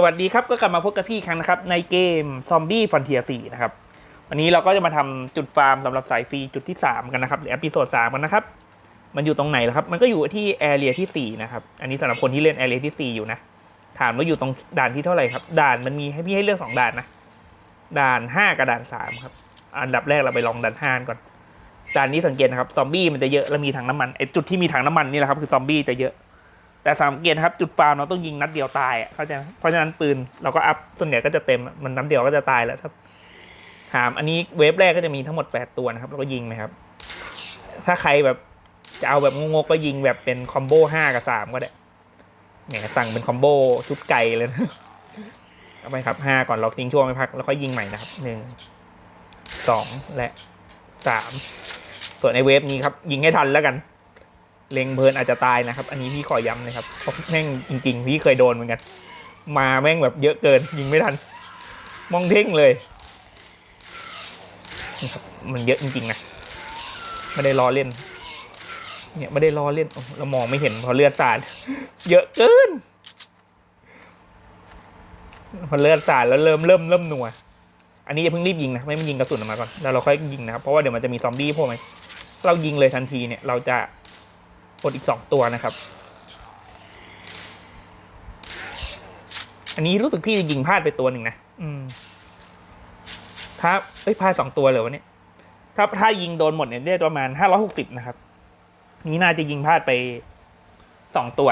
สวัสดีครับก็กลับมาพบกับพี่อีกครั้งนะครับในเกม Zombie Frontier 4นะครับวันนี้เราก็จะมาทำจุดฟาร์มสำหรับสายฟรีจุดที่ 3 กันนะครับหรืออพิโซด3กันนะครับ มันอยู่ตรงไหนล่ะครับ มันก็อยู่ที่แอเรียที่4นะครับอันนี้สำหรับคนที่เล่นแอเรียที่ 4 อยู่นะถามว่าอยู่ตรงด่านที่เท่าไหร่ครับ ด่านมันมีให้พี่ให้เลือกสองด่านนะด่าน 5 กับด่าน3ครับอันดับแรกเราไปลองด่าน5ก่อนด่านนี้สังเกตนะครับซอมบี้มันจะเยอะแล้วมีถังน้ำมันไอจุดที่มีถังน้ำมันนี่แหละครับคือซอมบี้จะเยอะ แต่สังเกตครับจุดฟาร์มเราต้องยิงนัดเดียวตายอะเข้าใจไหมเพราะฉะนั้นปืนเราก็อัพส่วนใหญ่ก็จะเต็มมันนัดเดียวก็จะตายแล้วครับถามอันนี้เวฟแรกก็จะมีทั้งหมด 8 ตัวนะครับแล้วก็ยิงนะครับ ถ้าใครแบบจะเอาแบบงงๆก็ยิงแบบเป็นคอมโบห้ากับสามก็ได้แหมสั่งเป็นคอมโบชุดไก่เลยนะเอาไปครับห้าก่อนเราทิ้งช่วงไม่พักแล้วก็ยิงใหม่นะครับหนึ่งสองและสามส่วนในเวฟนี้ครับ ยิงให้ทันแล้วกัน เล็งเพลินอาจจะตายนะครับ อันนี้พี่ขอย้ำนะครับเพราะแม่งจริงๆ พี่เคยโดนเหมือนกัน มาแม่งแบบเยอะเกินยิงไม่ทัน มองเท่งเลยนะครับมันเยอะจริงๆนะ ไม่ได้ล้อเล่น เนี่ยไม่ได้ล้อเล่นโอ้เรามองไม่เห็นเพอเลือดสาด เยอะเกิน พอเลือดสาดแล้วเริ่มเริ่มเริ่มหนัว อันนี้อย่าเพิ่งรีบยิงนะ ไม่ยิงกระสุนออกมาก่อน แล้วเราค่อยยิงนะครับ เพราะว่าเดี๋ยวมันจะมีซอมบี้พวกไหมเรายิงเลยทันทีเนี่ย เราจะ กดอีกสองตัวนะครับ อันนี้รู้สึกพี่จะยิงพลาดไปตัวหนึ่งนะ อืม ถ้าเอ้ยพลาดสองตัวเลยวะเนี่ย ถ้าถ้ายิงโดนหมดเนี่ยได้ประมาณห้าร้อยหกสิบนะครับ นี้น่าจะยิงพลาดไปสองตัว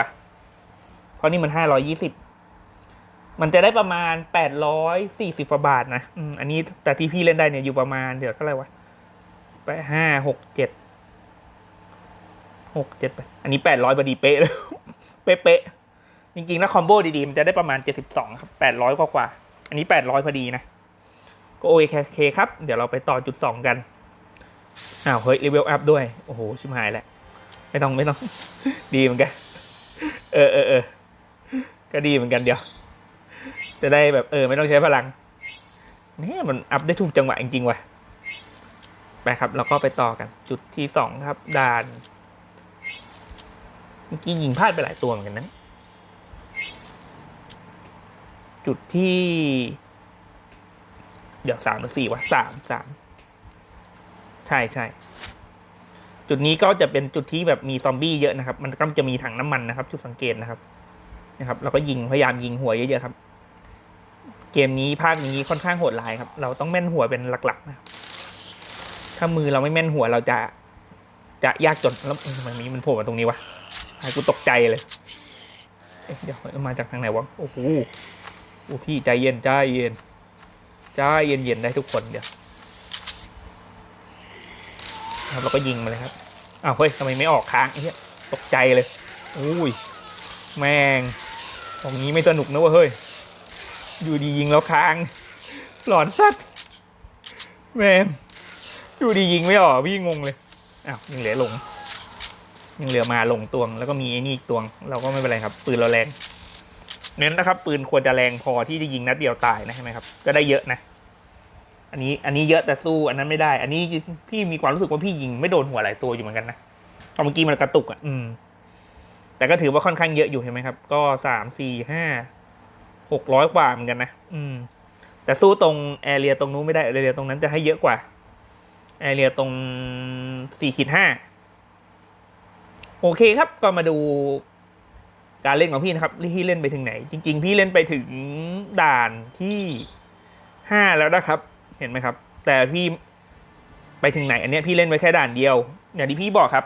เพราะนี่มันห้าร้อยี่สิบมันจะได้ประมาณแปดร้อยสี่สิบาบาทนะ อืม อันนี้แต่ที่พี่เล่นได้เนี่ยอยู่ประมาณเดี๋ยวเท่าไหร่วะไปห้าหกเจ็ด หกเจ็ดไปอันนี้แปดร้อยพอดีเป๊ะเลยเป๊ะๆจริงๆแล้วคอมโบดีๆ มันจะได้ประมาณเจ็ดสิบสองครับแปดร้อยกว่าๆอันนี้แปดร้อยพอดีนะ ก็โอเคครับ เดี๋ยวเราไปต่อจุดสองกันอ้าวเฮ้ยเลเวลอัพด้วย โอ้โห ชิมหายแล้ว ไม่ต้องไม่ต้อง ดีเหมือนกัน เออเออเออก็ดีเหมือนกันเดี๋ยว จะได้แบบเออ ไม่ต้องใช้พลังนี่มันอัพได้ถูกจังหวะจริงๆว่ะไปครับ เราก็ไปต่อกัน จุดที่สองครับด่าน เมื่อกี้ยิงพลาดไปหลายตัวเหมือนกันนะ จุดที่ เดี๋ยวสามหรือสี่วะสามสามใช่ใช่จุดนี้ก็จะเป็นจุดที่แบบมีซอมบี้เยอะนะครับ มันก็จะมีถังน้ำมันนะครับ จุดสังเกตนะครับ นะครับเราก็ยิงพยายามยิงหัวเยอะๆครับ เกมนี้ภาคนี้ค่อนข้างโหดร้ายครับ เราต้องแม่นหัวเป็นหลักๆนะครับถ้ามือเราไม่แม่นหัวเราจะจะยากจนแล้วทำไมมีมันโผล่มาตรงนี้วะ ให้กูตกใจเลยเอ๊ะเดี๋ยวมาจากทางไหนวะ โอ้โหโอ้พี่ใจเย็นใจเย็นใจเย็นเย็นได้ทุกคนเดี๋ยวครับเราก็ยิงมาเลยครับ อ้าวเฮ้ยทำไมไม่ออกค้างไอ้เหี้ยตกใจเลย อุ้ย แม่งตรงนี้ไม่สนุกนะวะเฮ้ย อยู่ดียิงแล้วค้าง หลอนสัตว์แม่งอยู่ดียิงไม่ออกพี่งงเลย อ้าวยังเหลือหลง ยังเหลือมาหลงตวง แล้วก็มีไอ้นี่อีกตวง เราก็ไม่เป็นไรครับ ปืนเราแรง เน้นนะครับ ปืนควรจะแรงพอที่จะยิงนัดเดียวตายนะใช่ไหมครับ ก็ได้เยอะนะ อันนี้อันนี้เยอะแต่สู้อันนั้นไม่ได้ อันนี้พี่มีความรู้สึกว่าพี่ยิงไม่โดนหัวหลายตัวอยู่เหมือนกันนะเพราะเมื่อกี้มันกระตุกอะ อืม แต่ก็ถือว่าค่อนข้างเยอะอยู่เห็นไหมครับ ก็สามสี่ห้าหกร้อยกว่าเหมือนกันนะ อืม แต่สู้ตรงแอเรียตรงนู้นไม่ได้แอเรียตรงนั้นจะให้เยอะกว่าแอเรียตรงสี่ขีดห้า โอเคครับก็มาดูการเล่นของพี่นะครับที่เล่นไปถึงไหน จริง ๆ พี่เล่นไปถึงด่านที่ห้าแล้วนะครับ เห็นไหมครับ แต่พี่ไปถึงไหน อันนี้พี่เล่นไปแค่ด่านเดียว อย่างที่พี่บอกครับ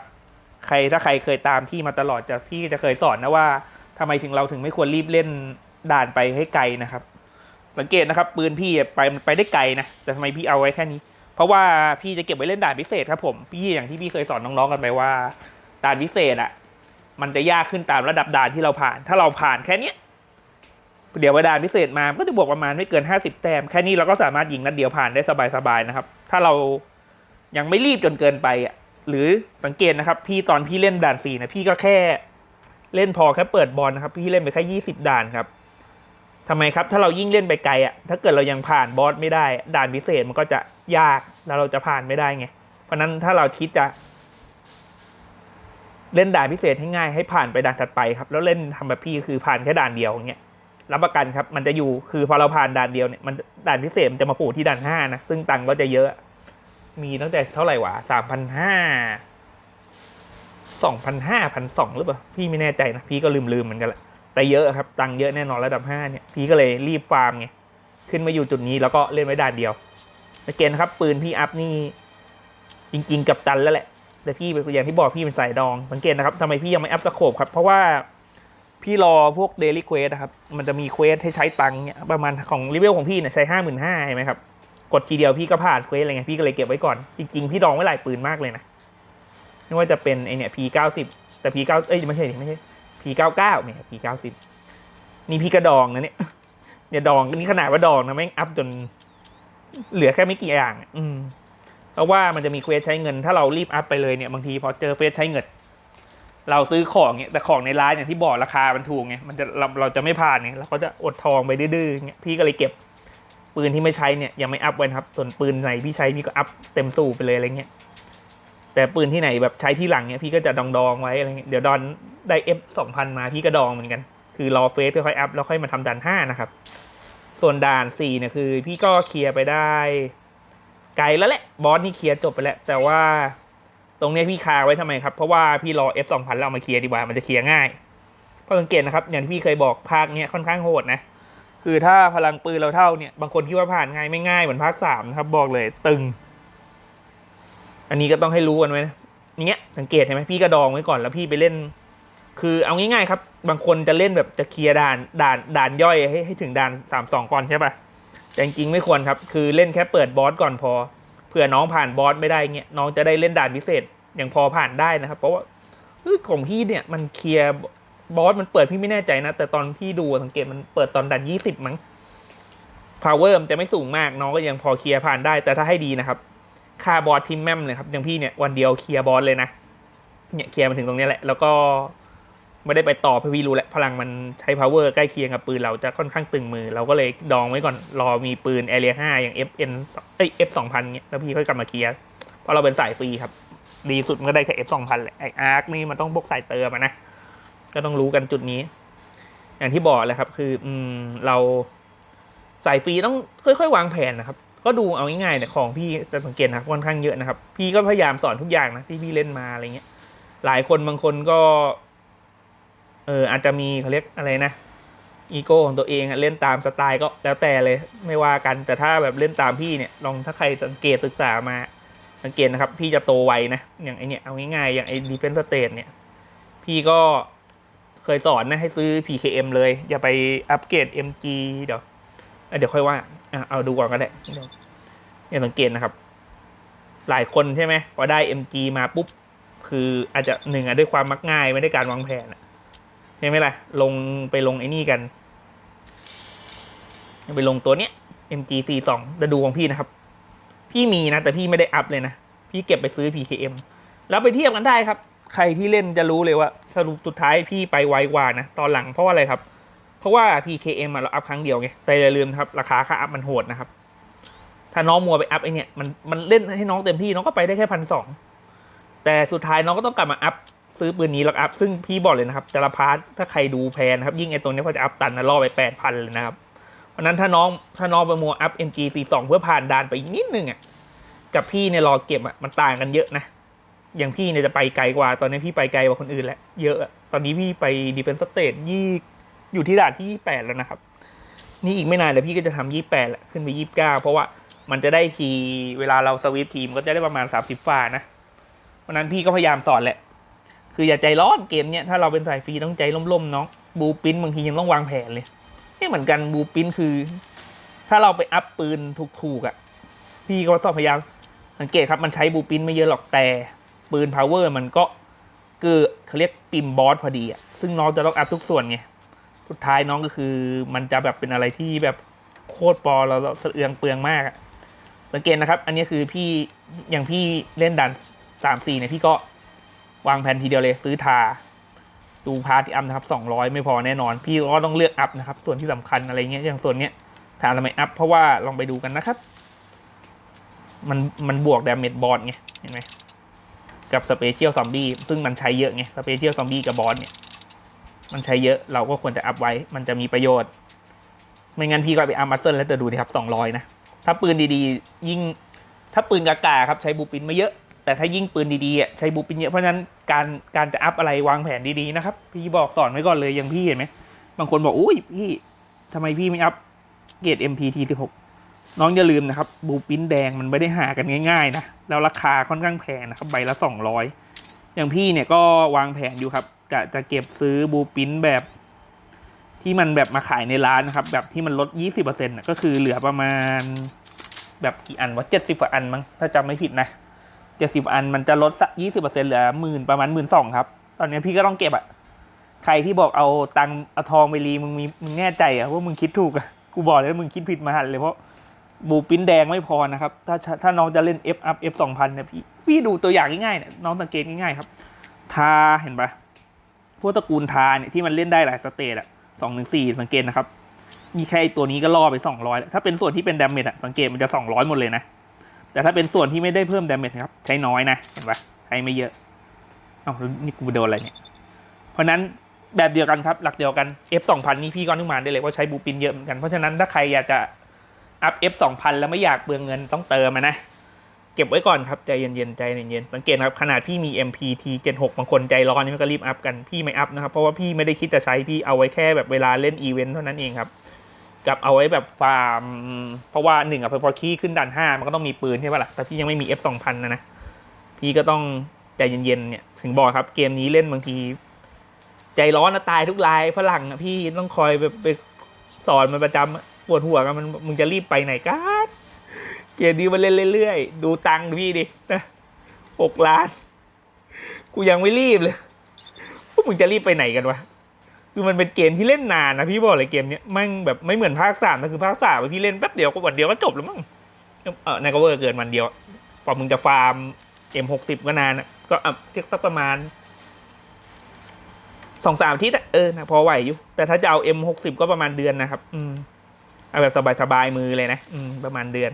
ใครถ้าใครเคยตามพี่มาตลอดจะพี่จะเคยสอนนะว่าทำไมถึงเราถึงไม่ควรรีบเล่นด่านไปให้ไกลนะครับ สังเกตนะครับ ปืนพี่ไปไปได้ไกลนะแต่ทำไมพี่เอาไว้แค่นี้ เพราะว่าพี่จะเก็บไว้เล่นด่านพิเศษครับผม พี่อย่างที่พี่เคยสอนน้องๆกันไปว่า ด่านพิเศษอะมันจะยากขึ้นตามระดับด่านที่เราผ่าน ถ้าเราผ่านแค่เนี้ยเดี๋ยวเวลาด่านพิเศษมาก็จะบวกประมาณไม่เกินห้าสิบแต้ม แค่นี้เราก็สามารถยิงนัดเดียวผ่านได้สบายๆนะครับ ถ้าเรายังไม่รีบจนเกินไปอะหรือสังเกตนะครับ พี่ตอนพี่เล่นด่านสี่นะพี่ก็แค่เล่นพอแค่เปิดบอลนะครับ พี่เล่นไปแค่ยี่สิบด่านครับทำไมครับ ถ้าเรายิ่งเล่นไปไกลอะถ้าเกิดเรายังผ่านบอสไม่ได้ ด่านพิเศษมันก็จะยากแล้วเราจะผ่านไม่ได้ไงเพราะนั้นถ้าเราคิดจะ เล่นด่านพิเศษให้ง่ายให้ผ่านไปด่านถัดไปครับ แล้วเล่นทำแบบพี่คือผ่านแค่ด่านเดียวอย่างเงี้ยรับประกันครับมันจะอยู่คือพอเราผ่านด่านเดียวเนี่ยมันด่านพิเศษมันจะมาผล่ที่ด่านห้านะซึ่งตังค์ก็จะเยอะ มีตั้งแต่เท่าไหร่วะสามพันห้าสองพันห้าพันสองหรือเปล่าพี่ไม่แน่ใจนะพี่ก็ลืมลืมๆเหมือนกันแหละแต่เยอะครับ ตังค์เยอะแน่นอนระดับห้าเนี่ยพี่ก็เลยรีบฟาร์มไงขึ้นมาอยู่จุดนี้แล้วก็เล่นไว้ด่านเดียวสเกตนะครับ ปืนพี่อัพนี่จริง ๆ กับตันแล้วแหละ แต่พี่เป็นอย่างที่บอกพี่เป็นสายดอง สังเกตนะครับทำไมพี่ยังไม่อัพสโคปครับ เพราะว่าพี่รอพวกเดลี่เควสนะครับ มันจะมีเควสให้ใช้ตังค์เนี่ยประมาณของรีเวลของพี่เนี่ยใช้ห้าหมื่นห้าใช่ไหมครับ กดทีเดียวพี่ก็ผ่านเควสอะไรเงี้ยพี่ก็เลยเก็บไว้ก่อน จริงๆ พี่ดองไว้หลายปืนมากเลยนะ ไม่ว่าจะเป็นไอเนี่ย P เก้าสิบแต่ P เก้าเอ้ยไม่ใช่ไม่ใช่ P เก้าเก้าเนี่ย P เก้าสิบนี่พี่กระดองนะเนี่ยเนี่ยดองนี่ขนาดว่าดองนะแม่งอัพจนเหลือแค่ไม่กี่อย่าง อืม เพราะว่ามันจะมีเควสใช้เงิน ถ้าเรารีบอัพไปเลยเนี่ยบางทีพอเจอเควสใช้เงิน เราซื้อของเนี่ยแต่ของในร้านอย่างที่บอกราคามันถูกไงมันจะเราเราจะไม่ผ่านไงเราก็จะอดทองไปดื้อๆเงี้ยพี่ก็เลยเก็บปืนที่ไม่ใช้เนี่ยยังไม่อัพไว้นะครับ ส่วนปืนไหนพี่ใช้พี่ก็อัพเต็มสูบไปเลยอะไรเงี้ยแต่ปืนที่ไหนแบบใช้ที่หลังเนี่ยพี่ก็จะดองดองๆไว้อะไรเงี้ยเดี๋ยวดอนได้ F สองพันมาพี่ก็ดองเหมือนกัน คือรอเฟสค่อยอัพแล้วค่อยมาทำด่านห้านะครับ ส่วนด่านสี่เนี่ยคือ พี่ก็เคลียร์ไปได้ ไกลแล้วแหละบอสนี่เคลียร์จบไปแล้ว แต่ว่าตรงนี้พี่คาไว้ทำไมครับ เพราะว่าพี่รอ F 2 0 0 0แล้วเอามาเคลียร์ดีกว่ามันจะเคลียร์ง่ายเพราะสังเกตนะครับ อย่างที่พี่เคยบอกภาคเนี้ยค่อนข้างโหดนะ คือถ้าพลังปืนเราเท่าเนี่ยบางคนคิดว่าผ่านง่ายไม่ง่ายเหมือนภาคสามนะครับบอกเลยตึง อันนี้ก็ต้องให้รู้กันไว้นี่เงี้ยสังเกตเห็นไหมพี่กระดองไว้ก่อนแล้วพี่ไปเล่น คือเอาง่ายๆครับ บางคนจะเล่นแบบจะเคลียร์ด่านด่านด่านย่อยให้ให้ถึงด่านสามสองก่อนใช่ปะ แต่จริงไม่ควรครับ คือเล่นแค่เปิดบอสก่อนพอเผื่อน้องผ่านบอสไม่ได้เงี้ยน้องจะได้เล่นด่านพิเศษอย่างพอผ่านได้นะครับ เพราะว่าของพี่เนี่ยมันเคลียร์บอสมันเปิดพี่ไม่แน่ใจนะ แต่ตอนพี่ดูสังเกตมันเปิดตอนด่านยี่สิบมั้ง power มันจะไม่สูงมากน้องก็ยังพอเคลียร์ผ่านได้ แต่ถ้าให้ดีนะครับค่าบอสทิมแม่มเลยครับอย่างพี่เนี่ยวันเดียวเคลียร์บอสเลยนะเนี่ยเคลียร์มาถึงตรงนี้แหละ แล้วก็ ไม่ได้ไปต่อเพราะพี่รู้แหละพลังมันใช้ power ใกล้เคียงกับปืนเราจะค่อนข้างตึงมือ เราก็เลยดองไว้ก่อนรอมีปืน area 5อย่าง FN เอ้ย F 2 0 0 0เนี่ยแล้วพี่ค่อยกลับมาเคลียร์เพราะเราเป็นสายฟรีครับ ดีสุดมันก็ได้แค่ F 2 0 0 0แหละไออาร์คนี่มันต้องบวกสายเติมนะ ก็ต้องรู้กันจุดนี้ อย่างที่บอกแหละครับ คืออืมเราสายฟรีต้องค่อยๆ วางแผนนะครับ ก็ดูเอาง่ายๆเนี่ยของพี่จะสังเกตนะค่อนข้างเยอะนะครับ พี่ก็พยายามสอนทุกอย่างนะที่พี่เล่นมาอะไรเงี้ยหลายคนบางคนก็ เอออาจจะมีเขาเรียกอะไรนะอีโก้ของตัวเองเล่นตามสไตล์ก็แล้วแต่เลยไม่ว่ากันแต่ถ้าแบบเล่นตามพี่เนี่ยลองถ้าใครสังเกตศึกษามาสังเกตนะครับ พี่จะโตไวนะอย่างไอเนี่ยเอาง่ายๆอย่างไอ defense state เนี่ย พี่ก็เคยสอนนะให้ซื้อ PKM เลย อย่าไปอัปเกรด MG เดี๋ยวเดี๋ยวค่อยว่าเอาดูก่อนก็ได้เดี๋ยวเนี่ยสังเกตนะครับ หลายคนใช่ไหมพอได้ MG มาปุ๊บ คืออาจจะหนึ่งอะด้วยความมักง่ายไม่ได้การวางแผนอะ ใช่ไหมล่ะ ลงไปลงไอ้นี่กันไปลงตัวเนี้ย MG C2 จะดูของพี่นะครับ พี่มีนะ แต่พี่ไม่ได้อัพเลยนะ พี่เก็บไปซื้อ PKM แล้วไปเทียบกันได้ครับ ใครที่เล่นจะรู้เลยว่า สรุปสุดท้ายพี่ไปไวกว่านะ ตอนหลังเพราะว่าอะไรครับ เพราะว่า PKM อะเราอัพครั้งเดียวไง แต่อย่าลืมนะครับ ราคาค่าอัพมันโหดนะครับ ถ้าน้องมัวไปอัพไอเนี่ยมันมันเล่นให้น้องเต็มที่น้องก็ไปได้แค่พันสองแต่สุดท้ายน้องก็ต้องกลับมาอัพ ซื้อปืนนี้แล้วอัพซึ่งพี่บอกเลยนะครับแต่ละพาร์ทถ้าใครดูแพนนะครับยิ่งไอตัวนี้พอจะอัพตันนะล่อไปแปดพันเลยนะครับเพราะนั้นถ้าน้องถ้าน้องไปมัวอัพ MG 42 เพื่อผ่านด่านไปอีกนิดนึงอะกับพี่เนี่ยรอเก็บอะมันต่างกันเยอะนะอย่างพี่เนี่ยจะไปไกลกว่าตอนนี้พี่ไปไกลกว่าคนอื่นแล้วเยอะตอนนี้พี่ไปดีเป็นสเตทยี่อยู่ที่ด่านที่ยี่แปดแล้วนะครับ นี่อีกไม่นานเดี๋ยวพี่ก็จะทำยี่แปดแหละขึ้นไปยี่บเก้าเพราะว่ามันจะได้ทีเวลาเราสวิตช์ทีมก็จะได้ประมาณสามสิบฟ้านะเพราะนั้นพี่ก็พยายามสอนแหละ คืออย่าใจร้อนเกมเนี้ยถ้าเราเป็นสายฟรีต้องใจล่มๆเนาะบูปินบางทียังต้องวางแผนเลยนี่เหมือนกันบูปินคือ ถ้าเราไปอัพปืนถูกๆอะ่ะพี่ก็ต้องพยายามสังเกตครับมันใช้บูปินไม่เยอะหรอกแต่ปืนพาวเวอร์มันก็คือเขาเรียกปิมบอสพอดีอะ่ะซึ่งน้องจะต้องอัพทุกส่วนไงสุดท้ายน้องก็คือมันจะแบบเป็นอะไรที่แบบโคตรปอเราเราสะเอืองเปลืองมากอะสังเกตนะครับ อันนี้คือพี่อย่างพี่เล่นดันสามสี่เนี่ยพี่ก็ วางแผนทีเดียวเลยซื้อทา ดูพาร์ทที่อัพนะครับสองร้อยไม่พอแน่นอน พี่ก็ต้องเลือกอัพนะครับ ส่วนที่สำคัญอะไรเงี้ยอย่างส่วนเนี้ยถามทำไมอัพเพราะว่าลองไปดูกันนะครับ มันมันบวกดาเมจบอสไงเห็นไหมกับสเปเชียลซอมบี้ซึ่งมันใช้เยอะไงสเปเชียลซอมบี้กับบอสเนี่ยมันใช้เยอะเราก็ควรจะอัพไว้ มันจะมีประโยชน์ ไม่งั้นพี่ก็ไปอาร์มัสเซิลแล้วจะดูดิครับสองร้อยนะ ถ้าปืนดีๆ ยิ่งถ้าปืนกากาครับใช้บูปินไม่เยอะ แต่ถ้ายิ่งปืนดีๆอะใช้บูปินเยอะเพราะฉะนั้นการการจะอัพอะไรวางแผนดีๆนะครับ พี่บอกสอนไว้ก่อนเลยอย่างพี่เห็นไหมบางคนบอกอุ้ยพี่ทำไมพี่ไม่อัพเกรด MPT 16น้องอย่าลืมนะครับบูปินแดงมันไม่ได้หากันง่ายๆนะแล้วราคาค่อนข้างแพงนะครับใบละ 200 อย่างพี่เนี่ยก็วางแผนอยู่ครับกะจะเก็บซื้อบูปินแบบ ที่มันแบบมาขายในร้านนะครับ แบบที่มันลด 20%นะก็คือเหลือประมาณ แบบกี่อันวะ70กว่าอันมั้งถ้าจำไม่ผิดนะ 70อันมันจะลดสัก20%เซ็นต์เหลือหมื่นประมาณหมื่นสองครับ ตอนนี้พี่ก็ต้องเก็บอะใครที่บอกเอาตังค์เอาทองไปรีมึงมีมึงแน่ใจอะว่ามึงคิดถูกอะกูบอกเลยว่ามึงคิดผิดมาหันเลยเพราะบูปิ้นแดงไม่พอนะครับ ถ้าถ้าน้องจะเล่น F up F 2 0 0เนี่ยพี่พี่ดูตัวอย่างง่ายๆเนี่ยน้องสังเกตง่ายๆครับ ทาเห็นปะพวกตระกูลทาเนี่ยที่มันเล่นได้หลายสเตจอะสองถึงสี่สังเกตนะครับ มีแค่ตัวนี้ก็ล่อไปสองร้อยถ้าเป็นส่วนที่เป็นดาเมจอะสังเกตมันจะสองร้อยหมดเลยนะ แต่ถ้าเป็นส่วนที่ไม่ได้เพิ่มดาเมจครับ ใช้น้อยนะ เห็นปะใช้ไม่เยอะเอ้าแล้วนี่กูโดนอะไรเนี่ย เพราะนั้นแบบเดียวกันครับ หลักเดียวกัน F 2 0 0 0นี่พี่ก็นึกมาได้เลยว่าใช้บูปินเยอะเหมือนกัน เพราะฉะนั้นถ้าใครอยากจะอัพ F 2 0 0 0แล้วไม่อยากเปลืองเงินต้องเติมนะ เก็บไว้ก่อนครับ ใจเย็นๆ ใจเย็นๆ สังเกตครับ ขนาดพี่มี MPT 76บางคนใจร้อนนี่มันก็รีบอัพกัน พี่ไม่อัพนะครับ เพราะว่าพี่ไม่ได้คิดจะใช้ พี่เอาไว้แค่แบบเวลาเล่นอีเวนต์เท่านั้นเองครับ กับเอาไว้แบบฟาร์ม เพราะว่าหนึ่งอะพอขี้ขึ้นด่านห้ามันก็ต้องมีปืนใช่ปะล่ะ แต่พี่ยังไม่มี F 2 0 0 0นะนะ พี่ก็ต้องใจเย็นๆเนี่ย ถึงบอกครับเกมนี้เล่นบางที ใจร้อนนะตายทุกรายฝรั่งอะพี่ต้องคอยไปไปสอนมันประจำอะปวดหัวกันมันมึงจะรีบไปไหนกันเกมนี้มันเล่นเรื่อยๆดูตังค์พี่ดินะหกล้าน กูยังไม่รีบเลยพวกมึงจะรีบไปไหนกันวะ คือมันเป็นเกมที่เล่นนานนะพี่บอกเลยเกมเนี้ยม่งแบบไม่เหมือนภาคสามนะคือภาคสามพี่เล่นแป๊บเดียวก็วันเดียวก็จบแล้วมั้งเออในก็เวอร์เกินวันเดียวพอมึงจะฟาร์มเอ็มหกสิบก็นานนะก็อะเทียบสักประมาณสองสามอาทิตย์อะเออนะพอไหวอยู่ แต่ถ้าจะเอาเอ็มหกสิบก็ประมาณเดือนนะครับ อืมเอาแบบสบายๆมือเลยนะอืมประมาณเดือน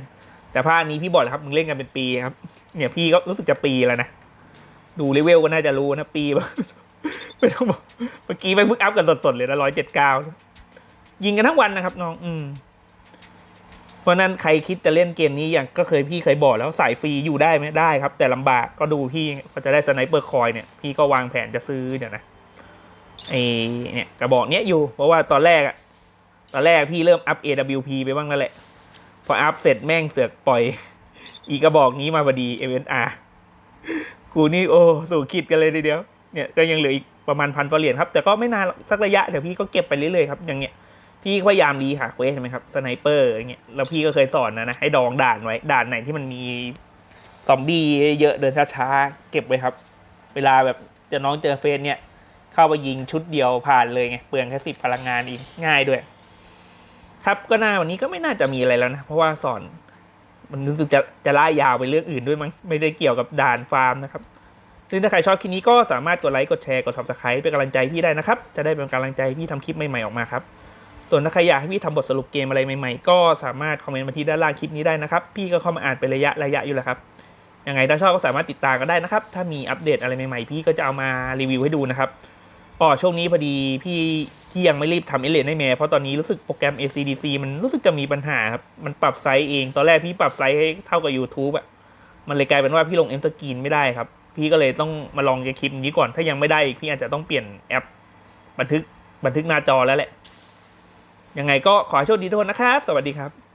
แต่ภาคนี้พี่บอกเลยครับมึงเล่นกันเป็นปีครับ เนี่ยพี่ก็รู้สึกจะปีแล้วนะดูเลเวลก็น่าจะรู้นะปีแบบ ไม่ต้องบอกเมื่อกี้ไปเพิ่งอัพกันสดๆเลยนะร้อยเจ็ดเก้ายิงกันทั้งวันนะครับ น้อง อืม เพราะนั้นใครคิดจะเล่นเกมนี้อย่างก็เคยพี่เคยบอกแล้วสายฟรีอยู่ได้ไหมได้ครับ แต่ลำบากก็ดูพี่ก็จะได้สไนเปอร์คอยเนี่ยพี่ก็วางแผนจะซื้อเดี๋ยวนะไอเนี่ยกระบอกเนี้ยอยู่ เพราะว่าตอนแรกอะตอนแรกพี่เริ่มอัพ AWP ไปบ้างแล้วแหละ พออัพเสร็จแม่งเสือกปล่อย อีกกระบอกนี้มาพอดี MNR กูนี่โอ้สู่คิดกันเลยทีเดียว เนี่ยก็ยังเหลืออีกประมาณพันฟอเหรียญครับแต่ก็ไม่นานสักระยะเดี๋ยวพี่ก็เก็บไปเรื่อยๆครับอย่างเงี้ยพี่พยายามรีหาเควสใช่ไหมครับสไนเปอร์อย่างเงี้ยแล้วพี่ก็เคยสอนนะนะให้ดองด่านไว้ด่านไหนที่มันมีซอมบี้เยอะเดินช้าๆเก็บไว้ครับ เวลาแบบจะน้องเจอเฟสเนี่ย เข้าไปยิงชุดเดียวผ่านเลยไงเปลืองแค่สิบพลังงานอีกง่ายด้วย ครับก็น่าวันนี้ก็ไม่น่าจะมีอะไรแล้วนะ เพราะว่าสอน มันรู้สึกจะจะล่ายาวไปเรื่องอื่นด้วยมั้งไม่ได้เกี่ยวกับด่านฟาร์มนะครับ ซึ่งถ้าใครชอบคลิปนี้ก็สามารถกดไลค์กดแชร์กด subscribe เป็นกำลังใจพี่ได้นะครับ จะได้เป็นกำลังใจพี่ทำคลิปใหม่ๆออกมาครับ ส่วนถ้าใครอยากให้พี่ทำบทสรุปเกมอะไรใหม่ๆ ก็สามารถคอมเมนต์มาที่ด้านล่างคลิปนี้ได้นะครับ พี่ก็เข้ามาอ่านเป็นระยะระยะอยู่แล้วครับ ยังไงถ้าชอบก็สามารถติดตามกันได้นะครับ ถ้ามีอัปเดตอะไรใหม่ๆ พี่ก็จะเอามารีวิวให้ดูนะครับอ๋อช่วงนี้พอดีพี่ที่ยังไม่รีบทำเอเลนให้แม่เพราะตอนนี้รู้สึกโปรแกรม ACDC มันรู้สึกจะมีปัญหาครับ มันปรับไซส์เอง ตอนแรกพี่ปรับไซส์ให้เท่ากับ YouTube อะมันเลยกลายเป็นว่าพี่ลงเอ็นสกรีนไม่ได้ครับ พี่ก็เลยต้องมาลองจะคลิปนี้ก่อน ถ้ายังไม่ได้อีกพี่อาจจะต้องเปลี่ยนแอป บันทึกบันทึกหน้าจอแล้วแหละ ยังไงก็ขอให้โชคดีทุกคนนะครับ สวัสดีครับ